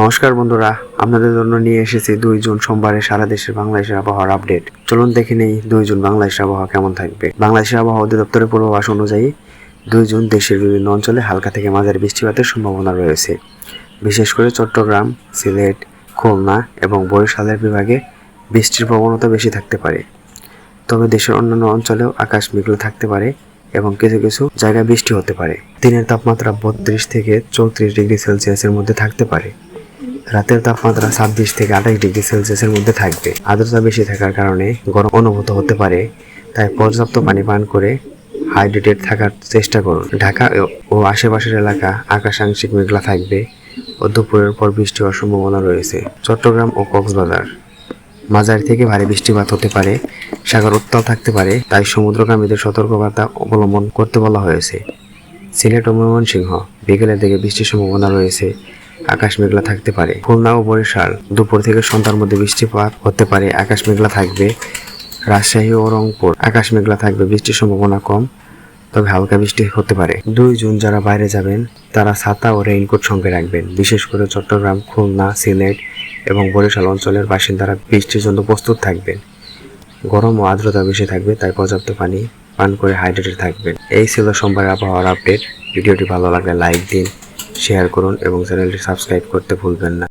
নমস্কার বন্ধুরা, আপনাদের জন্য নিয়ে এসেছি দুই জুন সোমবারে সারা দেশের বাংলাদেশের আবহাওয়ার আপডেট। চলুন দেখে নেই দুই জুন বাংলাদেশের আবহাওয়া কেমন থাকবে। বাংলাদেশের আবহাওয়া অধিদপ্তরের পূর্বাভাস অনুযায়ী, দুই জুন দেশের বিভিন্ন অঞ্চলে হালকা থেকে মাঝারি বৃষ্টিপাতের সম্ভাবনা রয়েছে। বিশেষ করে চট্টগ্রাম, সিলেট, খুলনা এবং বরিশালের বিভাগে বৃষ্টির প্রবণতা বেশি থাকতে পারে। তবে দেশের অন্যান্য অঞ্চলেও আকাশ মেঘলা থাকতে পারে এবং কিছু কিছু জায়গায় বৃষ্টি হতে পারে। দিনের তাপমাত্রা বত্রিশ থেকে চৌত্রিশ ডিগ্রি সেলসিয়াসের মধ্যে থাকতে পারে। রাতের তাপমাত্রা ছাব্বিশ থেকে আঠাশ ডিগ্রি সেলসিয়াসের মধ্যে থাকবে। আর্দ্রতা বেশি থাকার কারণে গরম অনুভূত হতে পারে, তাই পর্যাপ্ত পানি পান করে হাইড্রেটেড থাকার চেষ্টা করুন। ঢাকা ও- আশেপাশের এলাকা আকাশ আংশিক মেঘলা থাকবে ও দুপুরের পর বৃষ্টি হওয়ার সম্ভাবনা রয়েছে। চট্টগ্রাম ও কক্সবাজার মাঝারি থেকে ভারী বৃষ্টিপাত হতে পারে, সাগর উত্তাল থাকতে পারে, তাই সমুদ্রগামীদের সতর্কবার্তা অবলম্বন করতে বলা হয়েছে। সিলেট ও ময়মনসিংহ, বিকেলের দিকে বৃষ্টির সম্ভাবনা রয়েছে আকাশ মেঘলা থাকতে পারে। খুলনা ও বরিশাল দুপুর থেকে সন্ধ্যার মধ্যে বৃষ্টিপাত হতে পারে। আকাশ মেঘলা থাকবে রাজশাহী ও রংপুর। আকাশ মেঘলা থাকবে, বৃষ্টির সম্ভাবনা কম, তবে হালকা বৃষ্টি হতে পারে। দুই জুন যারা বাইরে যাবেন, তারা ছাতা ও রেইনকোট সঙ্গে রাখবেন। বিশেষ করে চট্টগ্রাম, খুলনা, সিলেট এবং বরিশাল অঞ্চলের বাসিন্দারা বৃষ্টির জন্য প্রস্তুত থাকবেন। গরম ও আর্দ্রতা বেশি থাকবে, তাই পর্যাপ্ত পানি পান করে হাইড্রেটেড থাকবেন। এই ছিল সোমবার আবহাওয়ার আপডেট। ভিডিওটি ভালো লাগলে লাইক দিন শেয়ার করুন এবং চ্যানেলটি সাবস্ক্রাইব করতে ভুলবেন না।